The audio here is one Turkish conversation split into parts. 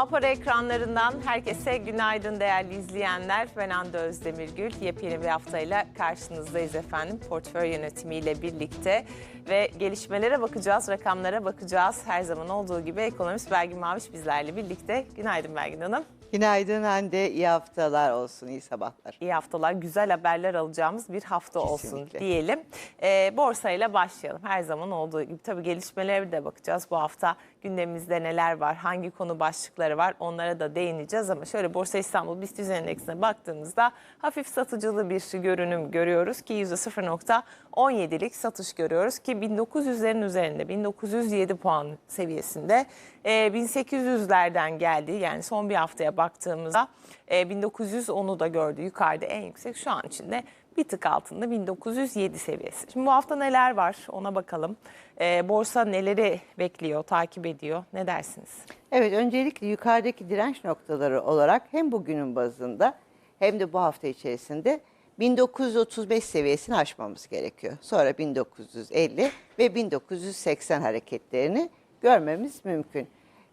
Alpara ekranlarından herkese günaydın değerli izleyenler. Ben Hande Özdemirgül. Yepyeni bir haftayla karşınızdayız efendim. Portföy yönetimiyle birlikte ve gelişmelere bakacağız, rakamlara bakacağız. Her zaman olduğu gibi ekonomist Belgin Maviş bizlerle birlikte. Günaydın Belgin Hanım. Günaydın Hande, iyi haftalar olsun, iyi sabahlar. İyi haftalar, güzel haberler alacağımız bir hafta olsun Kesinlikle. diyelim. Ee, borsayla başlayalım. Her zaman olduğu gibi tabii gelişmelere de bakacağız. Bu hafta gündemimizde neler var, hangi konu başlıkları var onlara da değineceğiz. Ama şöyle Borsa İstanbul BIST 100 endeksine baktığımızda hafif satıcılı bir görünüm görüyoruz ki %0.17'lik satış görüyoruz ki 1900'lerin üzerinde 1907 puan seviyesinde e, 1800'lerden geldi. Yani son bir haftaya baktığımızda e, 1910'u da gördü yukarıda en yüksek şu an içinde bir tık altında 1907 seviyesi. Şimdi bu hafta neler var ona bakalım. E, borsa neleri bekliyor, takip ediyor ne dersiniz? Evet, öncelikle yukarıdaki direnç noktaları olarak hem bugünün bazında hem de bu hafta içerisinde 1935 seviyesini aşmamız gerekiyor. Sonra 1950 ve 1980 hareketlerini görmemiz mümkün.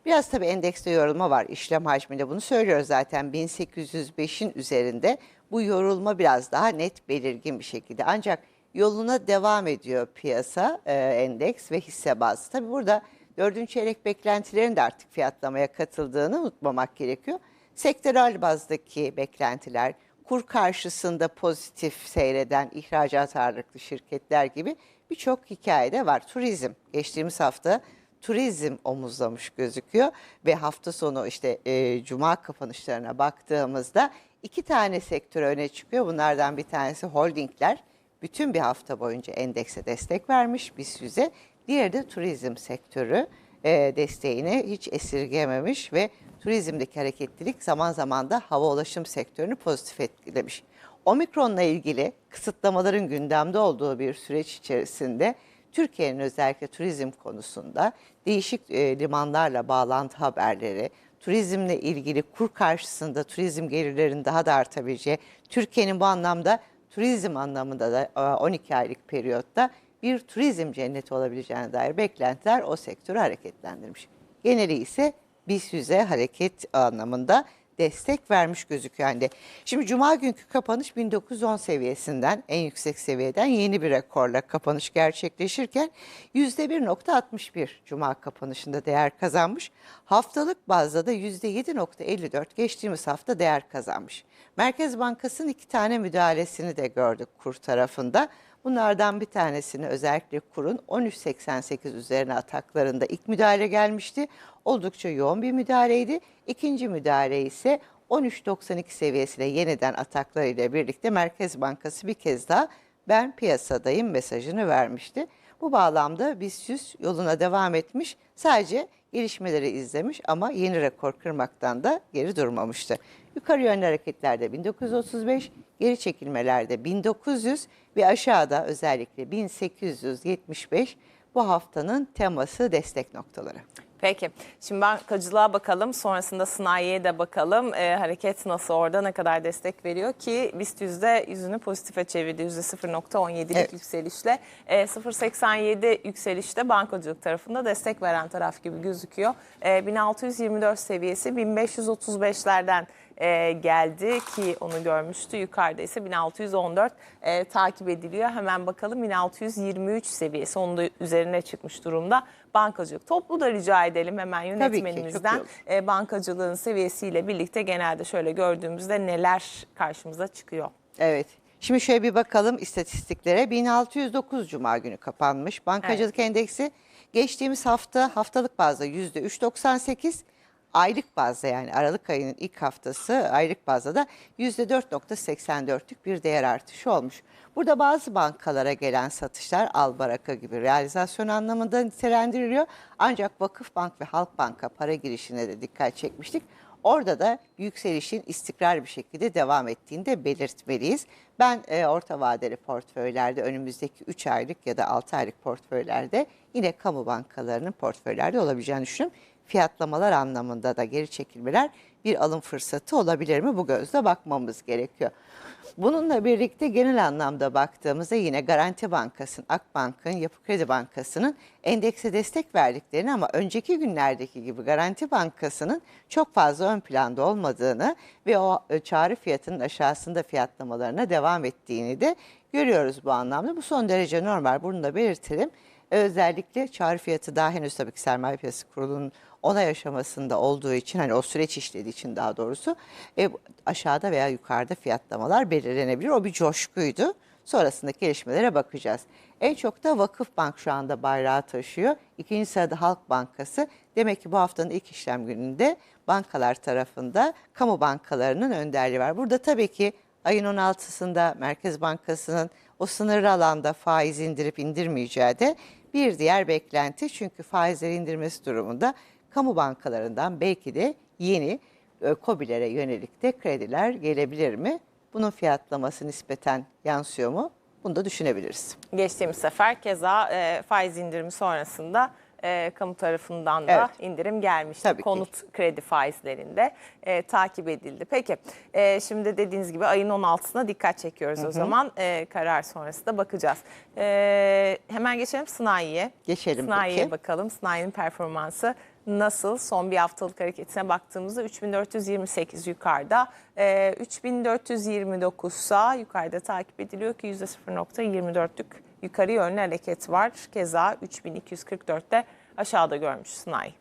Biraz tabii endekste yorulma var işlem hacminde bunu söylüyoruz zaten 1805'in üzerinde bu yorulma biraz daha net belirgin bir şekilde. Ancak yoluna devam ediyor piyasa e, endeks ve hisse bazı. Tabii burada dördüncü çeyrek beklentilerin de artık fiyatlamaya katıldığını unutmamak gerekiyor. Sektörel bazdaki beklentiler, kur karşısında pozitif seyreden ihracat ağırlıklı şirketler gibi birçok hikayede var. Turizm geçtiğimiz hafta turizm omuzlamış gözüküyor ve hafta sonu işte e, cuma kapanışlarına baktığımızda iki tane sektör öne çıkıyor. Bunlardan bir tanesi holdingler bütün bir hafta boyunca endekse destek vermiş BIST 100'e. Diğeri de turizm sektörü e, desteğini hiç esirgememiş ve turizmdeki hareketlilik zaman zaman da hava ulaşım sektörünü pozitif etkilemiş. Omikron'la ilgili kısıtlamaların gündemde olduğu bir süreç içerisinde Türkiye'nin özellikle turizm konusunda değişik e, limanlarla bağlantı haberleri, turizmle ilgili kur karşısında turizm gelirlerinin daha da artabileceği, Türkiye'nin bu anlamda turizm anlamında da e, 12 aylık periyotta bir turizm cenneti olabileceğine dair beklentiler o sektörü hareketlendirmiş. Geneli ise BIST 100'e hareket anlamında destek vermiş gözüküyor. Yani şimdi cuma günkü kapanış 1910 seviyesinden en yüksek seviyeden yeni bir rekorla kapanış gerçekleşirken %1.61 cuma kapanışında değer kazanmış. Haftalık bazda da %7.54 geçtiğimiz hafta değer kazanmış. Merkez Bankası'nın iki tane müdahalesini de gördük kur tarafında. Bunlardan bir tanesini özellikle kurun 13.88 üzerine ataklarında ilk müdahale gelmişti. Oldukça yoğun bir müdahaleydi. İkinci müdahale ise 13.92 seviyesine yeniden ataklarıyla birlikte Merkez Bankası bir kez daha ben piyasadayım mesajını vermişti. Bu bağlamda BIST 100 yoluna devam etmiş. Sadece gelişmeleri izlemiş ama yeni rekor kırmaktan da geri durmamıştı. Yukarı yönlü hareketlerde 1935, geri çekilmelerde 1900 ve aşağıda özellikle 1875 bu haftanın teması destek noktaları. Peki. Şimdi bankacılığa bakalım. Sonrasında sanayiye de bakalım. Ee, hareket nasıl orada ne kadar destek veriyor ki BIST yüzde yüzünü pozitife çevirdi. Yüzde 0.17'lik Evet. yükselişle. Ee, 0.87 yükselişte bankacılık tarafında destek veren taraf gibi gözüküyor. Ee, 1624 seviyesi 1535'lerden e, geldi ki onu görmüştü. Yukarıda ise 1614 e, takip ediliyor. Hemen bakalım 1623 seviyesi onun da üzerine çıkmış durumda. Bankacılık toplu da rica edelim hemen yönetmenimizden. olur. E, bankacılığın seviyesiyle birlikte genelde şöyle gördüğümüzde neler karşımıza çıkıyor. Evet. Şimdi şöyle bir bakalım istatistiklere. 1609 Cuma günü kapanmış. Bankacılık endeksi geçtiğimiz hafta haftalık bazda %3.98, aylık bazda yani Aralık ayının ilk haftası aylık bazda da %4.84'lük bir değer artışı olmuş. Burada bazı bankalara gelen satışlar Albaraka gibi realizasyon anlamında nitelendiriliyor. Ancak Vakıfbank ve Halkbank'a para girişine de dikkat çekmiştik. Orada da yükselişin istikrar bir şekilde devam ettiğini de belirtmeliyiz. Ben e, orta vadeli portföylerde önümüzdeki 3 aylık ya da 6 aylık portföylerde yine kamu bankalarının portföylerde olabileceğini düşünüyorum. Fiyatlamalar anlamında da geri çekilmeler bir alım fırsatı olabilir mi? Bu gözle bakmamız gerekiyor. Bununla birlikte genel anlamda baktığımızda yine Garanti Bankası'nın, Akbank'ın, Yapı Kredi Bankası'nın endekse destek verdiklerini ama önceki günlerdeki gibi Garanti Bankası'nın çok fazla ön planda olmadığını ve o e, çağrı fiyatının aşağısında fiyatlamalarına devam ettiğini de görüyoruz bu anlamda. Bu son derece normal. Bunu da belirtelim. Özellikle çağrı fiyatı daha henüz tabii ki sermaye piyasası kurulunun onay aşamasında olduğu için hani o süreç işlediği için daha doğrusu e, aşağıda veya yukarıda fiyatlamalar belirlenebilir. O bir coşkuydu. Sonrasındaki gelişmelere bakacağız. En çok da Vakıfbank şu anda bayrağı taşıyor. İkinci sırada Halk Bankası. Demek ki bu haftanın ilk işlem gününde bankalar tarafında kamu bankalarının önderliği var. Burada tabii ki ayın 16'sında Merkez Bankası'nın o sınırlı alanda faiz indirip indirmeyeceği de bir diğer beklenti. Çünkü faizleri indirmesi durumunda kamu bankalarından belki de yeni e, KOBİ'lere yönelik de krediler gelebilir mi? Bunun fiyatlaması nispeten yansıyor mu? Bunu da düşünebiliriz. Geçtiğimiz sefer keza e, faiz indirimi sonrasında e, kamu tarafından da Evet. indirim gelmişti. Tabii ki. Konut kredi faizlerinde e, takip edildi. Peki e, şimdi dediğiniz gibi ayın 16'sına dikkat çekiyoruz o zaman. E, karar sonrası da bakacağız. E, hemen geçelim sanayiye. Geçelim Sanayiye peki. bakalım. Sanayinin performansı nasıl? Son bir haftalık hareketine baktığımızda 3428 yukarıda. E, 3429 sağ yukarıda takip ediliyor ki %0.24'lük yukarı yönlü hareket var. Keza 3244'te aşağıda görmüş sanayi.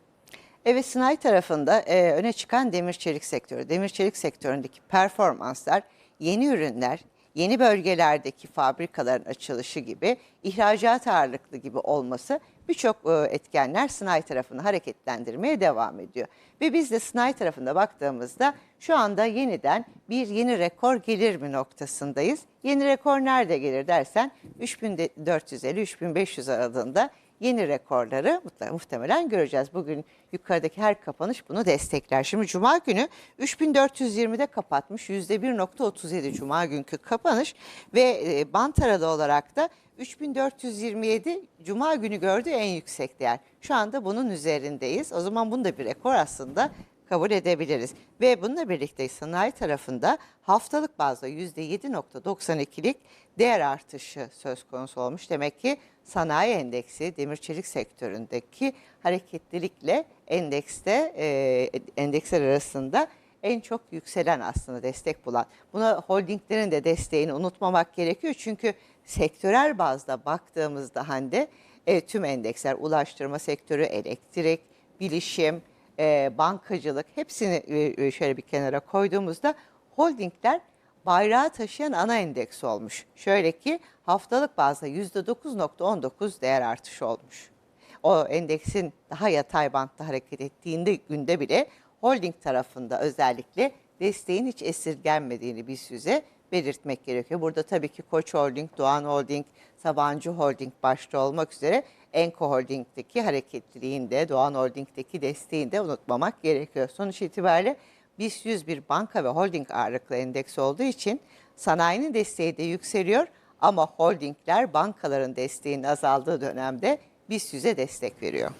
Evet sanayi tarafında e, öne çıkan demir çelik sektörü. Demir çelik sektöründeki performanslar yeni ürünler, yeni bölgelerdeki fabrikaların açılışı gibi ihracat ağırlıklı gibi olması birçok e, etkenler sanayi tarafını hareketlendirmeye devam ediyor. Ve biz de sanayi tarafında baktığımızda şu anda yeniden bir yeni rekor gelir mi noktasındayız. Yeni rekor nerede gelir dersen 3450-3500 aralığında yeni rekorları muhtemelen göreceğiz. Bugün yukarıdaki her kapanış bunu destekler. Şimdi Cuma günü 3420'de kapatmış %1.37 Cuma günkü kapanış ve e, bant aralı olarak da 3427 Cuma günü gördüğü en yüksek değer. Şu anda bunun üzerindeyiz. O zaman bunu da bir rekor aslında kabul edebiliriz. Ve bununla birlikte sanayi tarafında haftalık bazda %7.92'lik değer artışı söz konusu olmuş. Demek ki sanayi endeksi demir çelik sektöründeki hareketlilikle endekste e, endeksler arasında en çok yükselen aslında destek bulan. Buna holdinglerin de desteğini unutmamak gerekiyor. Çünkü sektörel bazda baktığımızda Hande e, tüm endeksler ulaştırma sektörü, elektrik, bilişim, e, bankacılık hepsini e, e, şöyle bir kenara koyduğumuzda holdingler bayrağı taşıyan ana endeks olmuş. Şöyle ki haftalık bazda %9.19 değer artışı olmuş. O endeksin daha yatay bantta hareket ettiğinde günde bile holding tarafında özellikle desteğin hiç esirgenmediğini biz size belirtmek gerekiyor. Burada tabii ki Koç Holding, Doğan Holding, Sabancı Holding başta olmak üzere Enko Holding'deki hareketliliğin de Doğan Holding'deki desteğini de unutmamak gerekiyor. Sonuç itibariyle BIST 100 bir banka ve holding ağırlıklı endeks olduğu için sanayinin desteği de yükseliyor ama holdingler bankaların desteğinin azaldığı dönemde BIST 100'e destek veriyor.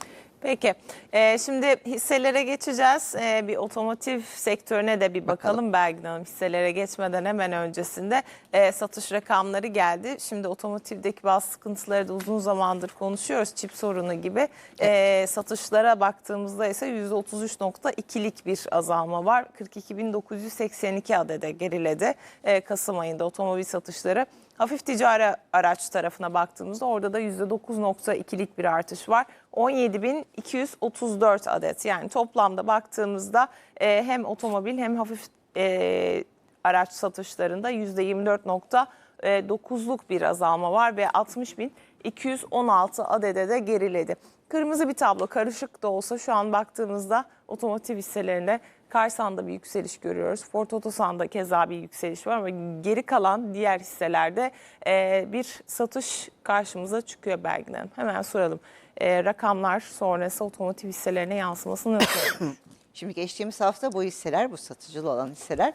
Peki e, şimdi hisselere geçeceğiz. E, bir otomotiv sektörüne de bir bakalım, Bakalım. Belgin Hanım. Hisselere geçmeden hemen öncesinde e, satış rakamları geldi. Şimdi otomotivdeki bazı sıkıntıları da uzun zamandır konuşuyoruz. Çip sorunu gibi. E, satışlara baktığımızda ise %33.2'lik bir azalma var. 42.982 adede geriledi. E, Kasım ayında otomobil satışları. Hafif ticari araç tarafına baktığımızda orada da %9.2'lik bir artış var. 17.234 adet yani toplamda baktığımızda e, hem otomobil hem hafif e, araç satışlarında %24.9'luk bir azalma var ve 60.216 adede de geriledi. Kırmızı bir tablo karışık da olsa şu an baktığımızda otomotiv hisselerinde Karsan'da bir yükseliş görüyoruz. Ford Otosan'da keza bir yükseliş var ama geri kalan diğer hisselerde e, bir satış karşımıza çıkıyor Belgin Hanım. Hemen soralım. E, rakamlar sonrası otomotiv hisselerine yansıması nasıl? Şimdi geçtiğimiz hafta bu hisseler, bu satıcılı olan hisseler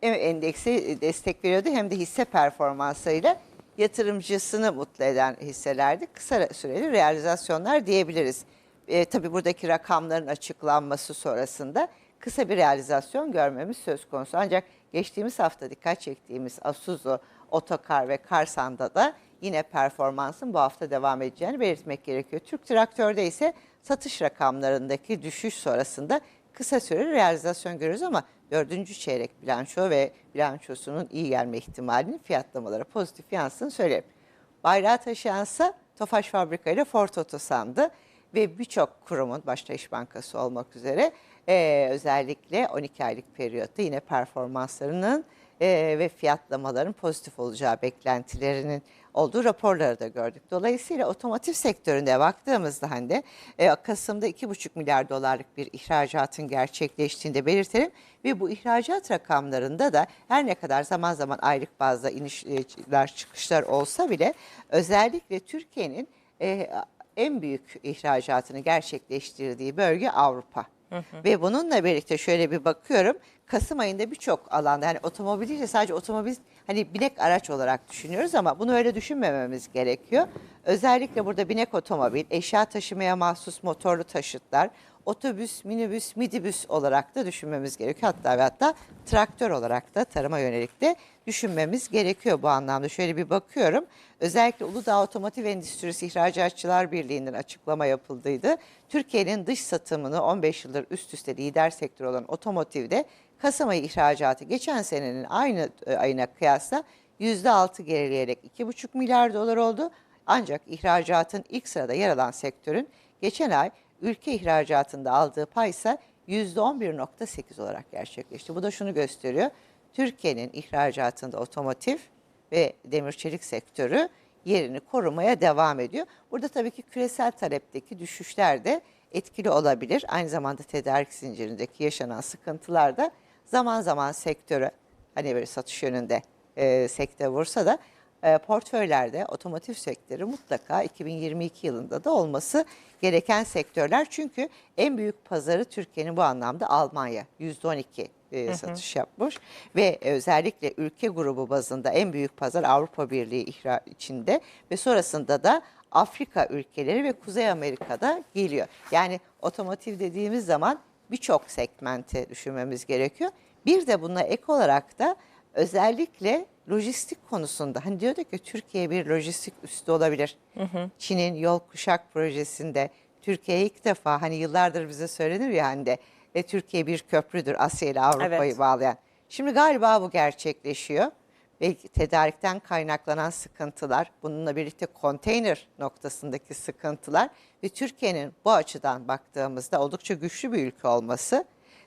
hem endekse destek veriyordu hem de hisse performansıyla yatırımcısını mutlu eden hisselerdi. Kısa süreli realizasyonlar diyebiliriz. e, tabii buradaki rakamların açıklanması sonrasında kısa bir realizasyon görmemiz söz konusu. Ancak geçtiğimiz hafta dikkat çektiğimiz Asuzu, Otokar ve Karsan'da da yine performansın bu hafta devam edeceğini belirtmek gerekiyor. Türk Traktör'de ise satış rakamlarındaki düşüş sonrasında kısa süreli realizasyon görüyoruz ama dördüncü çeyrek bilanço ve bilançosunun iyi gelme ihtimalinin fiyatlamalara pozitif yansıdığını söyleyelim. Bayrağı taşıyansa Tofaş Fabrika ile Ford Otosan'dı ve birçok kurumun başta İş Bankası olmak üzere eee, özellikle 12 aylık periyotta yine performanslarının eee, ve fiyatlamaların pozitif olacağı beklentilerinin olduğu raporları da gördük. Dolayısıyla otomotiv sektöründe baktığımızda Hande e, Kasım'da 2,5 milyar dolarlık bir ihracatın gerçekleştiğini de belirtelim ve bu ihracat rakamlarında da her ne kadar zaman zaman aylık bazda inişler çıkışlar olsa bile özellikle Türkiye'nin e, en büyük ihracatını gerçekleştirdiği bölge Avrupa. Ve bununla birlikte şöyle bir bakıyorum. Kasım ayında birçok alanda yani otomobil değil de sadece otomobil hani binek araç olarak düşünüyoruz ama bunu öyle düşünmememiz gerekiyor. Özellikle burada binek otomobil, eşya taşımaya mahsus motorlu taşıtlar, otobüs, minibüs, midibüs olarak da düşünmemiz gerekiyor. Hatta ve hatta traktör olarak da tarıma yönelik de düşünmemiz gerekiyor bu anlamda. Şöyle bir bakıyorum. Özellikle Uludağ Otomotiv Endüstrisi İhracatçılar Birliği'nden açıklama yapıldıydı. Türkiye'nin dış satımını 15 yıldır üst üste lider sektör olan otomotivde Kasım ayı ihracatı geçen senenin aynı e, ayına kıyasla %6 gerileyerek 2,5 milyar dolar oldu. Ancak ihracatın ilk sırada yer alan sektörün geçen ay ülke ihracatında aldığı pay ise %11.8 olarak gerçekleşti. Bu da şunu gösteriyor. Türkiye'nin ihracatında otomotiv ve demir çelik sektörü yerini korumaya devam ediyor. Burada tabii ki küresel talepteki düşüşler de etkili olabilir. Aynı zamanda tedarik zincirindeki yaşanan sıkıntılar da zaman zaman sektöre hani böyle satış yönünde e, sekte vursa da e, portföylerde otomotiv sektörü mutlaka 2022 yılında da olması gereken sektörler. Çünkü en büyük pazarı Türkiye'nin bu anlamda Almanya %12 e, satış yapmış ve özellikle ülke grubu bazında en büyük pazar Avrupa Birliği ihra içinde ve sonrasında da Afrika ülkeleri ve Kuzey Amerika'da geliyor. Yani otomotiv dediğimiz zaman birçok segmente düşünmemiz gerekiyor. Bir de buna ek olarak da özellikle lojistik konusunda hani diyorduk ki Türkiye bir lojistik üstü olabilir. Çin'in yol kuşak projesinde Türkiye ilk defa hani yıllardır bize söylenir ya hani de e, Türkiye bir köprüdür Asya ile Avrupa'yı Evet. bağlayan. Şimdi galiba bu gerçekleşiyor. Ve tedarikten kaynaklanan sıkıntılar, bununla birlikte konteyner noktasındaki sıkıntılar ve Türkiye'nin bu açıdan baktığımızda oldukça güçlü bir ülke olması,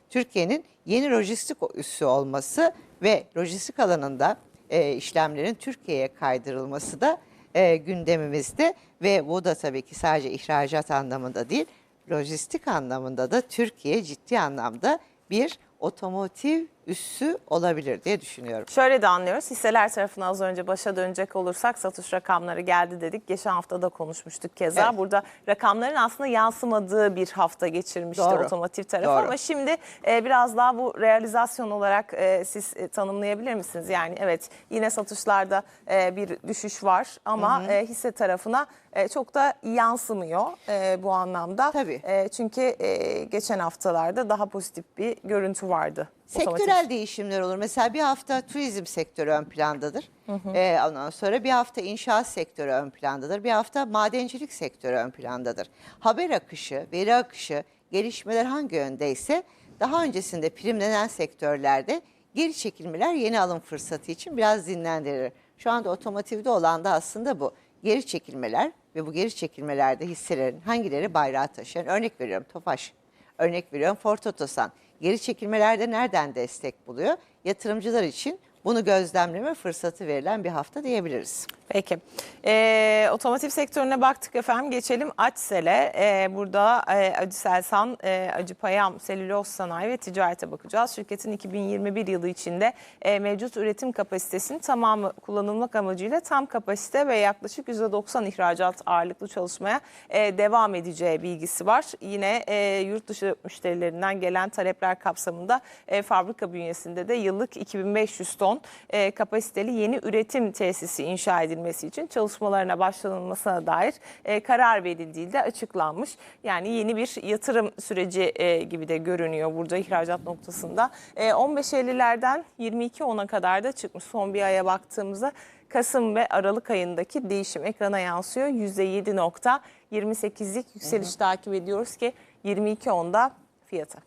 Türkiye'nin yeni lojistik üssü olması ve lojistik alanında e, işlemlerin Türkiye'ye kaydırılması da e, gündemimizde ve bu da tabii ki sadece ihracat anlamında değil, lojistik anlamında da Türkiye ciddi anlamda bir otomotiv üssü olabilir diye düşünüyorum. Şöyle de anlıyoruz. Hisseler tarafına az önce başa dönecek olursak satış rakamları geldi dedik. Geçen hafta da konuşmuştuk keza. Evet. Burada rakamların aslında yansımadığı bir hafta geçirmişti Doğru. otomotiv tarafı. Doğru. Ama şimdi e, biraz daha bu realizasyon olarak e, siz e, tanımlayabilir misiniz? Yani evet yine satışlarda e, bir düşüş var ama e, hisse tarafına e, çok da yansımıyor e, bu anlamda. Tabii. E, çünkü e, geçen haftalarda daha pozitif bir görüntü vardı. Sektörel değişimler olur. Mesela bir hafta turizm sektörü ön plandadır. Ee, ondan sonra bir hafta inşaat sektörü ön plandadır. Bir hafta madencilik sektörü ön plandadır. Haber akışı, veri akışı, gelişmeler hangi yöndeyse daha öncesinde primlenen sektörlerde geri çekilmeler yeni alım fırsatı için biraz dinlendirir. Şu anda otomotivde olan da aslında bu. Geri çekilmeler ve bu geri çekilmelerde hisselerin hangileri bayrağı taşıyan örnek veriyorum Tofaş Örnek veriyorum Ford Otosan. Geri çekilmelerde nereden destek buluyor? Yatırımcılar için bunu gözlemleme fırsatı verilen bir hafta diyebiliriz. Peki. Ee, otomotiv sektörüne baktık efendim. Geçelim Açsel'e. Ee, burada e, Acıselsan, e, Acıpayam, Selüloz Sanayi ve Ticarete bakacağız. Şirketin 2021 yılı içinde e, mevcut üretim kapasitesinin tamamı kullanılmak amacıyla tam kapasite ve yaklaşık %90 ihracat ağırlıklı çalışmaya e, devam edeceği bilgisi var. Yine e, yurt dışı müşterilerinden gelen talepler kapsamında e, fabrika bünyesinde de yıllık 2500 ton ton e, kapasiteli yeni üretim tesisi inşa edilmesi için çalışmalarına başlanılmasına dair e, karar verildiği de açıklanmış. Yani yeni bir yatırım süreci e, gibi de görünüyor burada ihracat noktasında. E, 15.50'lerden 22.10'a kadar da çıkmış son bir aya baktığımızda. Kasım ve Aralık ayındaki değişim ekrana yansıyor. %7.28'lik yükseliş takip ediyoruz ki 22.10'da fiyatı.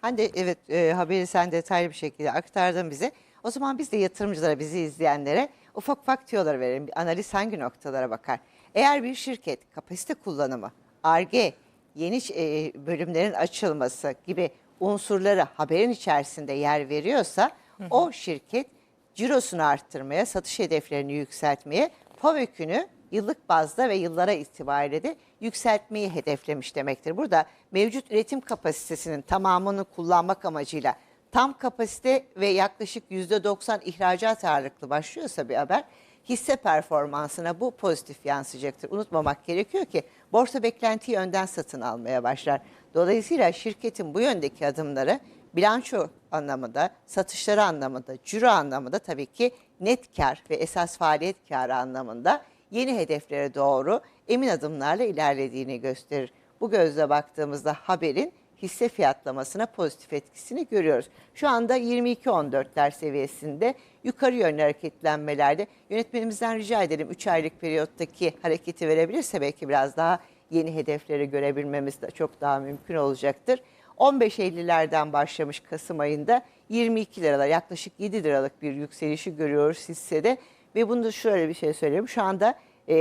Hande evet e, haberi sen detaylı bir şekilde aktardın bize. O zaman biz de yatırımcılara, bizi izleyenlere ufak ufak tüyolar verelim. Bir analiz hangi noktalara bakar? Eğer bir şirket kapasite kullanımı, ARGE, yeni e, bölümlerin açılması gibi unsurları haberin içerisinde yer veriyorsa o şirket cirosunu arttırmaya, satış hedeflerini yükseltmeye, POVÖK'ünü yıllık bazda ve yıllara itibariyle de yükseltmeyi hedeflemiş demektir. Burada mevcut üretim kapasitesinin tamamını kullanmak amacıyla tam kapasite ve yaklaşık %90 ihracat ağırlıklı başlıyorsa bir haber hisse performansına bu pozitif yansıyacaktır. Unutmamak gerekiyor ki borsa beklentiyi önden satın almaya başlar. Dolayısıyla şirketin bu yöndeki adımları bilanço anlamında, satışları anlamında, ciro anlamında tabii ki net kar ve esas faaliyet karı anlamında yeni hedeflere doğru emin adımlarla ilerlediğini gösterir. Bu gözle baktığımızda haberin hisse fiyatlamasına pozitif etkisini görüyoruz. Şu anda 22.14'ler seviyesinde yukarı yönlü hareketlenmelerde yönetmenimizden rica edelim 3 aylık periyottaki hareketi verebilirse belki biraz daha yeni hedefleri görebilmemiz de çok daha mümkün olacaktır. 15.50'lerden başlamış Kasım ayında 22 liralar yaklaşık 7 liralık bir yükselişi görüyoruz hissede. Ve bunu da şöyle bir şey söyleyeyim. Şu anda e,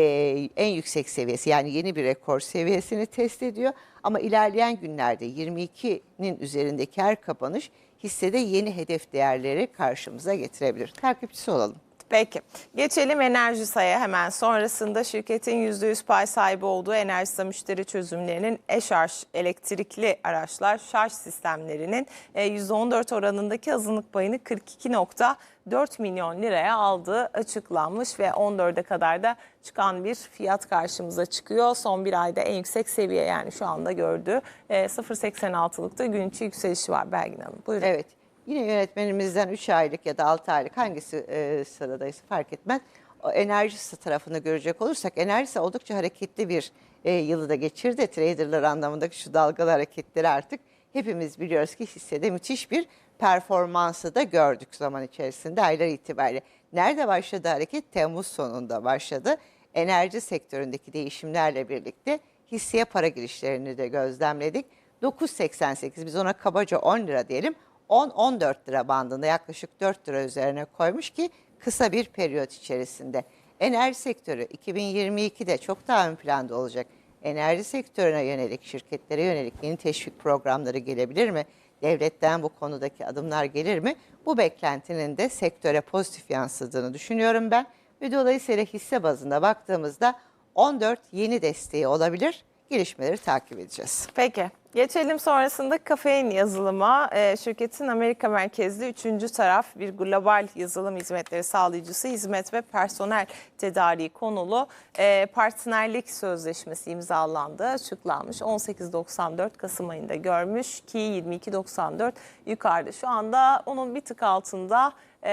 en yüksek seviyesi yani yeni bir rekor seviyesini test ediyor. Ama ilerleyen günlerde 22'nin üzerindeki her kapanış hissede yeni hedef değerleri karşımıza getirebilir. Takipçisi olalım. Peki. Geçelim Enerji Say'a hemen sonrasında şirketin %100 pay sahibi olduğu Enerjisa müşteri çözümlerinin e-şarj elektrikli araçlar şarj sistemlerinin e, %14 oranındaki azınlık payını 42.4 milyon liraya aldığı açıklanmış ve 14'e kadar da çıkan bir fiyat karşımıza çıkıyor. Son bir ayda en yüksek seviye yani şu anda gördüğü e, 0.86'lıkta gün içi yükselişi var Belgin Hanım. Buyurun. Evet. Yine yönetmenimizden 3 aylık ya da 6 aylık hangisi e, sıradaysa fark etmez. O enerjisi tarafını görecek olursak enerjisi oldukça hareketli bir e, yılı da geçirdi. Traderlar anlamındaki şu dalgalı hareketleri artık hepimiz biliyoruz ki hissede müthiş bir performansı da gördük zaman içerisinde aylar itibariyle. Nerede başladı hareket? Temmuz sonunda başladı. Enerji sektöründeki değişimlerle birlikte hisseye para girişlerini de gözlemledik. 9.88 biz ona kabaca 10 lira diyelim. 10-14 lira bandında yaklaşık 4 lira üzerine koymuş ki kısa bir periyot içerisinde. Enerji sektörü 2022'de çok daha ön planda olacak. Enerji sektörüne yönelik, şirketlere yönelik yeni teşvik programları gelebilir mi? Devletten bu konudaki adımlar gelir mi? Bu beklentinin de sektöre pozitif yansıdığını düşünüyorum ben. Ve dolayısıyla hisse bazında baktığımızda 14 yeni desteği olabilir. Gelişmeleri takip edeceğiz. Peki. Geçelim sonrasında kafein yazılıma. Ee, şirketin Amerika merkezli üçüncü taraf bir global yazılım hizmetleri sağlayıcısı hizmet ve personel tedariği konulu e, partnerlik sözleşmesi imzalandı, açıklanmış. 18.94 Kasım ayında görmüş ki 22.94 yukarıda. Şu anda onun bir tık altında e,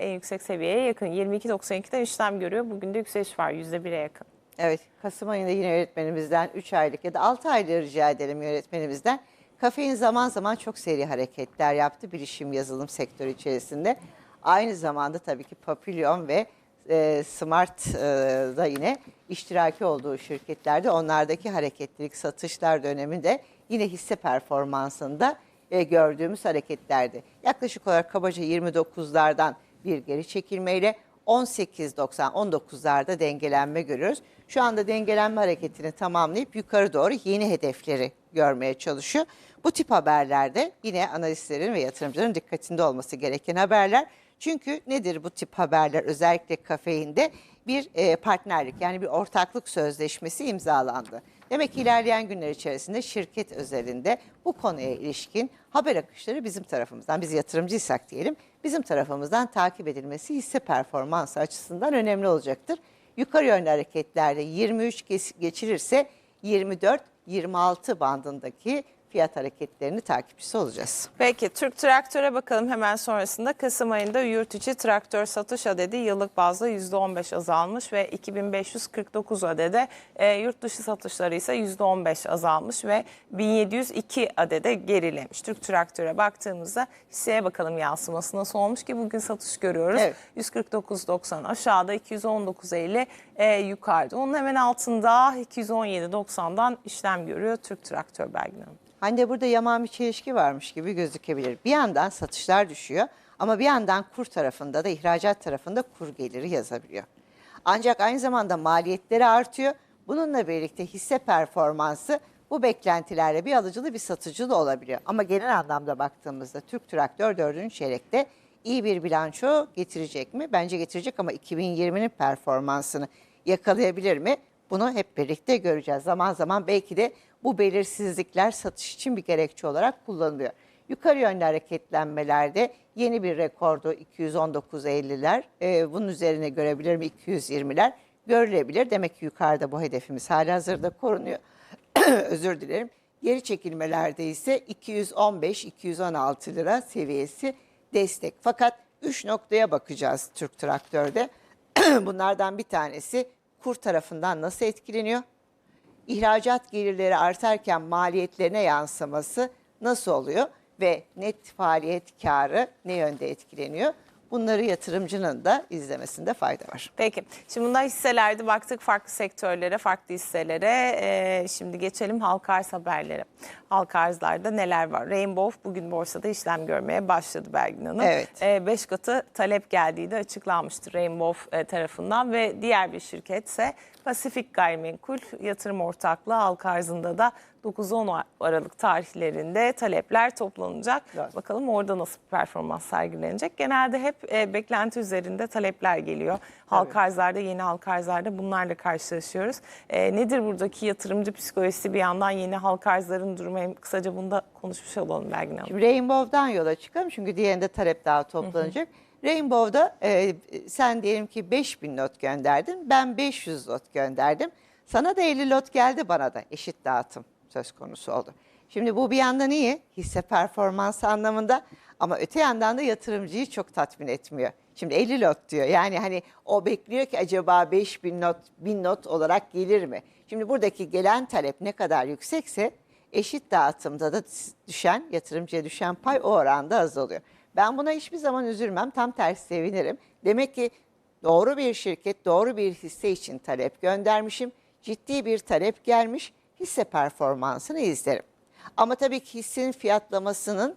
en yüksek seviyeye yakın. 22.92'den işlem görüyor. Bugün de yükseliş var %1'e yakın. Evet, Kasım ayında yine yönetmenimizden 3 aylık ya da 6 aylık rica edelim yönetmenimizden. Kafein zaman zaman çok seri hareketler yaptı bilişim yazılım sektörü içerisinde. Aynı zamanda tabii ki Papillon ve e, Smart e, da yine iştiraki olduğu şirketlerde onlardaki hareketlilik satışlar döneminde yine hisse performansında e, gördüğümüz hareketlerdi. Yaklaşık olarak kabaca 29'lardan bir geri çekilmeyle 18.90 19'larda dengelenme görüyoruz. Şu anda dengelenme hareketini tamamlayıp yukarı doğru yeni hedefleri görmeye çalışıyor. Bu tip haberlerde yine analistlerin ve yatırımcıların dikkatinde olması gereken haberler. Çünkü nedir bu tip haberler özellikle kafeinde bir e, partnerlik yani bir ortaklık sözleşmesi imzalandı. Demek ki ilerleyen günler içerisinde şirket özelinde bu konuya ilişkin haber akışları bizim tarafımızdan, biz yatırımcıysak diyelim, bizim tarafımızdan takip edilmesi hisse performansı açısından önemli olacaktır. Yukarı yönlü hareketlerde 23 geç- geçirirse 24-26 bandındaki fiyat hareketlerini takipçisi olacağız. Peki Türk Traktör'e bakalım hemen sonrasında. Kasım ayında yurt içi traktör satış adedi yıllık bazda %15 azalmış ve 2549 adede e, yurt dışı satışları ise %15 azalmış ve 1702 adede gerilemiş. Türk Traktör'e baktığımızda hisseye bakalım yansıması nasıl olmuş ki bugün satış görüyoruz. Evet. 149.90 aşağıda 219.50 e, yukarıda. Onun hemen altında 217.90'dan işlem görüyor Türk Traktör Belgin Hanım. Hani burada yaman bir çelişki varmış gibi gözükebilir. Bir yandan satışlar düşüyor ama bir yandan kur tarafında da ihracat tarafında kur geliri yazabiliyor. Ancak aynı zamanda maliyetleri artıyor. Bununla birlikte hisse performansı bu beklentilerle bir alıcılı bir satıcılı olabiliyor. Ama genel anlamda baktığımızda Türk Traktör 4. çeyrekte iyi bir bilanço getirecek mi? Bence getirecek ama 2020'nin performansını yakalayabilir mi? Bunu hep birlikte göreceğiz. Zaman zaman belki de bu belirsizlikler satış için bir gerekçe olarak kullanılıyor. Yukarı yönlü hareketlenmelerde yeni bir rekordu 219.50'ler. Ee, bunun üzerine görebilir mi 220'ler? Görülebilir. Demek ki yukarıda bu hedefimiz halihazırda korunuyor. Özür dilerim. Geri çekilmelerde ise 215-216 lira seviyesi destek. Fakat 3 noktaya bakacağız Türk Traktör'de. Bunlardan bir tanesi kur tarafından nasıl etkileniyor? İhracat gelirleri artarken maliyetlerine yansıması nasıl oluyor? Ve net faaliyet karı ne yönde etkileniyor? Bunları yatırımcının da izlemesinde fayda var. Peki. Şimdi bunlar hisselerde baktık farklı sektörlere, farklı hisselere. Ee, şimdi geçelim halka arz haberlere. Halka arzlarda neler var? Rainbow bugün borsada işlem görmeye başladı Belgin Hanım. Evet. 5 katı talep geldiği de açıklanmıştı Rainbow e, tarafından ve diğer bir şirketse Pasifik Gayrimenkul Yatırım Ortaklığı halka arzında da 9-10 Aralık tarihlerinde talepler toplanacak. Evet. Bakalım orada nasıl bir performans sergilenecek. Genelde hep e, beklenti üzerinde talepler geliyor. Halka arzlarda, yeni halka arzlarda bunlarla karşılaşıyoruz. E, nedir buradaki yatırımcı psikolojisi bir yandan yeni halka arzların durumu hem kısaca bunda konuşmuş olalım Belgin Hanım. Rainbow'dan yola çıkalım çünkü diğerinde talep daha toplanacak. Rainbow'da e, sen diyelim ki 5000 lot gönderdin, ben 500 lot gönderdim. Sana da 50 lot geldi, bana da eşit dağıtım söz konusu oldu. Şimdi bu bir yandan iyi, hisse performansı anlamında ama öte yandan da yatırımcıyı çok tatmin etmiyor. Şimdi 50 lot diyor. Yani hani o bekliyor ki acaba 5000 not, 1000 not olarak gelir mi? Şimdi buradaki gelen talep ne kadar yüksekse eşit dağıtımda da düşen, yatırımcıya düşen pay o oranda azalıyor. Ben buna hiçbir zaman üzülmem, tam tersi sevinirim. Demek ki doğru bir şirket, doğru bir hisse için talep göndermişim. Ciddi bir talep gelmiş, hisse performansını izlerim. Ama tabii ki hissenin fiyatlamasının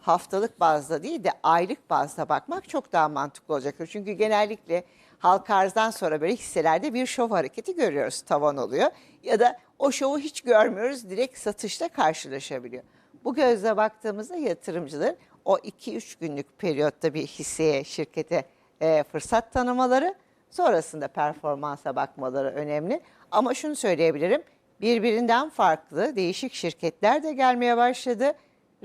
haftalık bazda değil de aylık bazda bakmak çok daha mantıklı olacaktır. Çünkü genellikle halka arzdan sonra böyle hisselerde bir şov hareketi görüyoruz. Tavan oluyor. Ya da o şovu hiç görmüyoruz. Direkt satışla karşılaşabiliyor. Bu gözle baktığımızda yatırımcıların o 2-3 günlük periyotta bir hisseye, şirkete e, fırsat tanımaları, sonrasında performansa bakmaları önemli. Ama şunu söyleyebilirim, birbirinden farklı değişik şirketler de gelmeye başladı.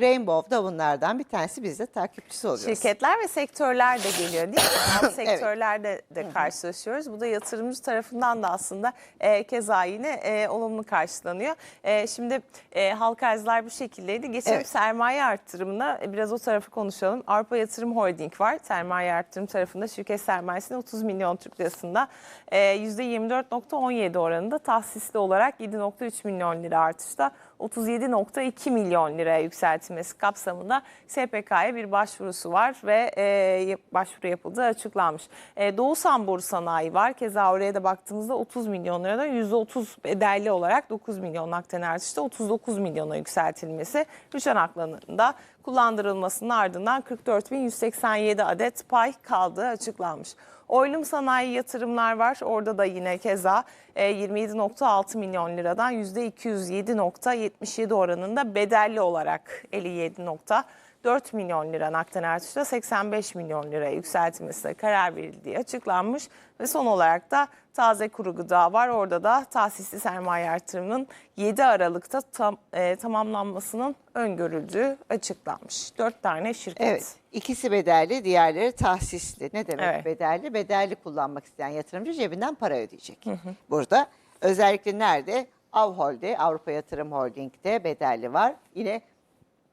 Rainbow da bunlardan bir tanesi biz de takipçisi olacağız. Şirketler ve sektörler de geliyor değil mi? Bazı sektörlerde de karşılaşıyoruz. Bu da yatırımcı tarafından da aslında e, keza yine e, olumlu karşılanıyor. E, şimdi e, halka arzlar bu şekildeydi. Geçelim Evet. sermaye artırımına. E, biraz o tarafı konuşalım. Avrupa Yatırım Holding var. Sermaye artırım tarafında şirket sermayesinde 30 milyon Türk lirasında e, %24.17 oranında tahsisli olarak 7.3 milyon lira artışta 37.2 milyon liraya yükseltilmesi kapsamında SPK'ya bir başvurusu var ve e, başvuru yapıldığı açıklanmış. E, Doğu Sambor Sanayi var. Keza oraya da baktığımızda 30 milyon liradan %30 bedelli olarak 9 milyon nakden artışta 39 milyona yükseltilmesi rüçhan haklarında kullandırılmasının ardından 44.187 adet pay kaldığı açıklanmış. Oylum sanayi yatırımlar var. Orada da yine keza e, 27.6 milyon liradan %207.77 oranında bedelli olarak 57.4 milyon lira nakden artışla 85 milyon liraya yükseltilmesine karar verildiği açıklanmış. Ve son olarak da taze kuru gıda var. Orada da tahsisli sermaye artırımının 7 Aralık'ta tam, e, tamamlanmasının öngörüldüğü açıklanmış. 4 tane şirket. Evet. İkisi bedelli, diğerleri tahsisli. Ne demek Evet. bedelli? Bedelli kullanmak isteyen yatırımcı cebinden para ödeyecek. Burada özellikle nerede? Avhol'de, Avrupa Yatırım Holding'de bedelli var. Yine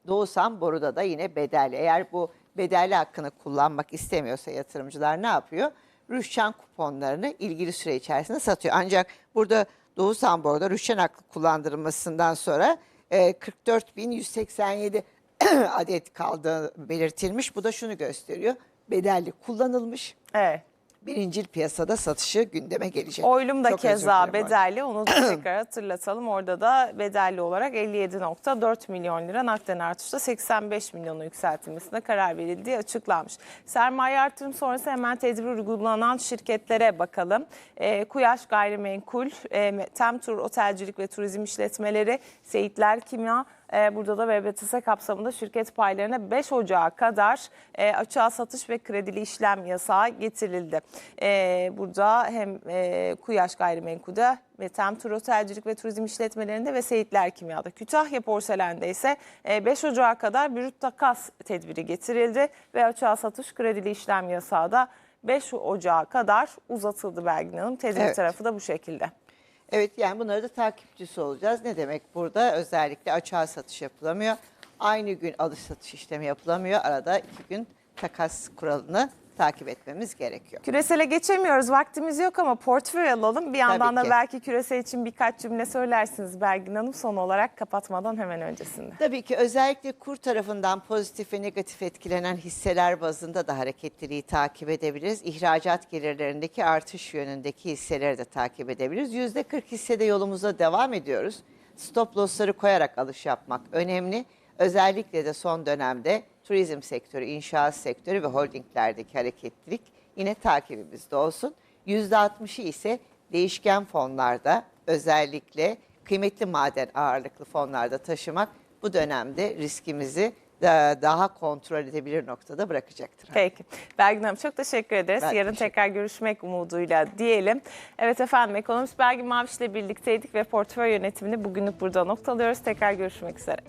Doğusan Boru'da da yine bedelli. Eğer bu bedelli hakkını kullanmak istemiyorsa yatırımcılar ne yapıyor? Rüşşan kuponlarını ilgili süre içerisinde satıyor. Ancak burada Doğusan Boru'da Rüşşan hakkı kullandırılmasından sonra e, 44.187 adet kaldığı belirtilmiş. Bu da şunu gösteriyor. Bedelli kullanılmış. Evet. Birincil piyasada satışı gündeme gelecek. Oylum da Çok keza bedelli. Onu da tekrar hatırlatalım. Orada da bedelli olarak 57.4 milyon lira nakden artışla 85 milyona yükseltilmesine karar verildiği açıklanmış. Sermaye artırım sonrası hemen tedbir uygulanan şirketlere bakalım. E, Kuyaş Gayrimenkul, e, Temtur Otelcilik ve Turizm İşletmeleri, Seyitler Kimya, Burada da VBTS kapsamında şirket paylarına 5 Ocağı kadar e, açığa satış ve kredili işlem yasağı getirildi. E, burada hem e, Kuyaş Gayrimenkul'de ve Temtur Otelcilik ve Turizm İşletmelerinde ve Seyitler Kimya'da. Kütahya Porselen'de ise e, 5 Ocağı kadar brüt takas tedbiri getirildi ve açığa satış kredili işlem yasağı da 5 Ocağı kadar uzatıldı Belgin Hanım. Tedbir Evet. tarafı da bu şekilde. Evet yani bunları da takipçisi olacağız. Ne demek burada? Özellikle açığa satış yapılamıyor. Aynı gün alış satış işlemi yapılamıyor. Arada iki gün takas kuralını takip etmemiz gerekiyor. Küresele geçemiyoruz. Vaktimiz yok ama portföy alalım. Bir yandan da ki. belki küresel için birkaç cümle söylersiniz Belgin Hanım son olarak kapatmadan hemen öncesinde. Tabii ki özellikle kur tarafından pozitif ve negatif etkilenen hisseler bazında da hareketliliği takip edebiliriz. İhracat gelirlerindeki artış yönündeki hisseleri de takip edebiliriz. %40 hissede yolumuza devam ediyoruz. Stop lossları koyarak alış yapmak önemli. Özellikle de son dönemde turizm sektörü, inşaat sektörü ve holdinglerdeki hareketlilik yine takibimizde olsun. %60'ı ise değişken fonlarda özellikle kıymetli maden ağırlıklı fonlarda taşımak bu dönemde riskimizi da- daha kontrol edebilir noktada bırakacaktır. Peki. Belgin Hanım çok teşekkür ederiz. Ben Yarın teşekkür tekrar görüşmek umuduyla diyelim. Evet efendim ekonomist Belgin Maviş ile birlikteydik ve portföy yönetimini bugünlük burada noktalıyoruz. Tekrar görüşmek üzere.